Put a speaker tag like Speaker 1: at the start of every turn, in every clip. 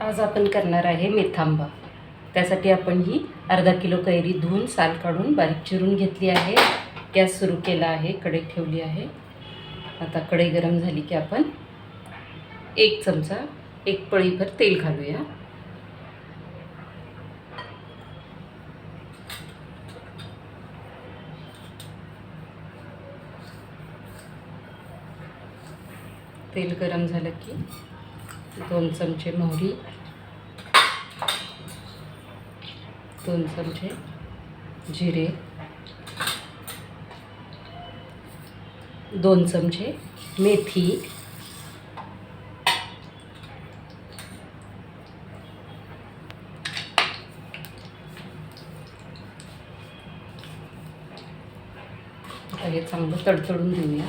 Speaker 1: आज आपण करणार आहे मेथांबा. त्यासाठी आपण ही अर्धा किलो कैरी धुवून साल काढून बारीक चिरून घेतली आहे. गॅस सुरू केला आहे कढई ठेवली आहे. आता कढई गरम झाली की आपण एक चमचा एक पळीभर तेल घालूया. तेल गरम झालं की दोन चमचे मोहरी दोन चमचे जिरे दोन चमचे मेथी हे चांगलं तडतडून देऊया.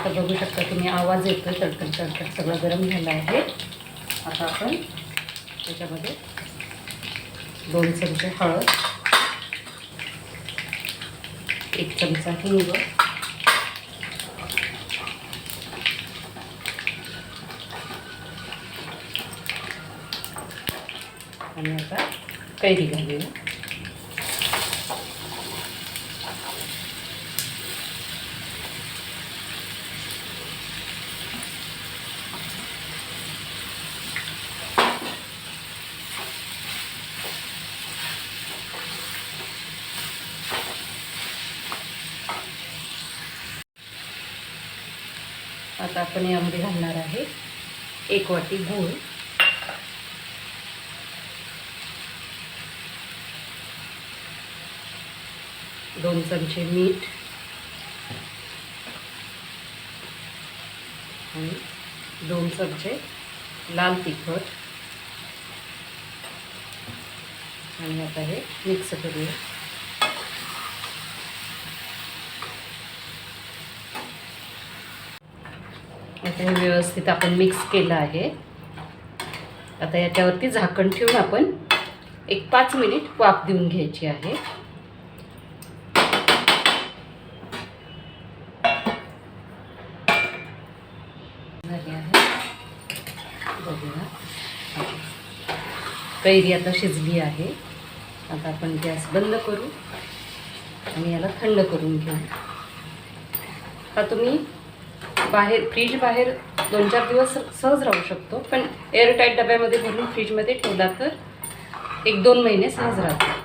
Speaker 1: आता बघू शकता तुम्ही आवाज येतो तडकड तडकड सगळं गरम झालं आहे. आता आपण त्याच्यामध्ये दोन चमचे हळद एक चमचा हिंग आणि आता कैरी घालूया. आता आपण यामध्ये घालणार आहे एक वाटी गूळ. दोन चमचे मीठ. आणि दोन चमचे लाल तिखट. आणि आता हे मिक्स करूया. आता हे व्यवस्थित आपण मिक्स केलं आहे. आता याच्यावरती झाकण ठेवून आपण एक पाच मिनिट वाफ देऊन घ्यायची आहे. झाली आहे. बघूया. कैरी आता शिजली आहे. आता आपण गॅस बंद करू आणि याला थंड करून घेऊ. आता तुम्ही बाहेर फ्रीज बाहेर दोन चार दिवस सहज राहू शकतो. पण एअरटाईट डब्यामध्ये भरून फ्रीजमध्ये ठेवला तर एक दोन महिने सहज राहतो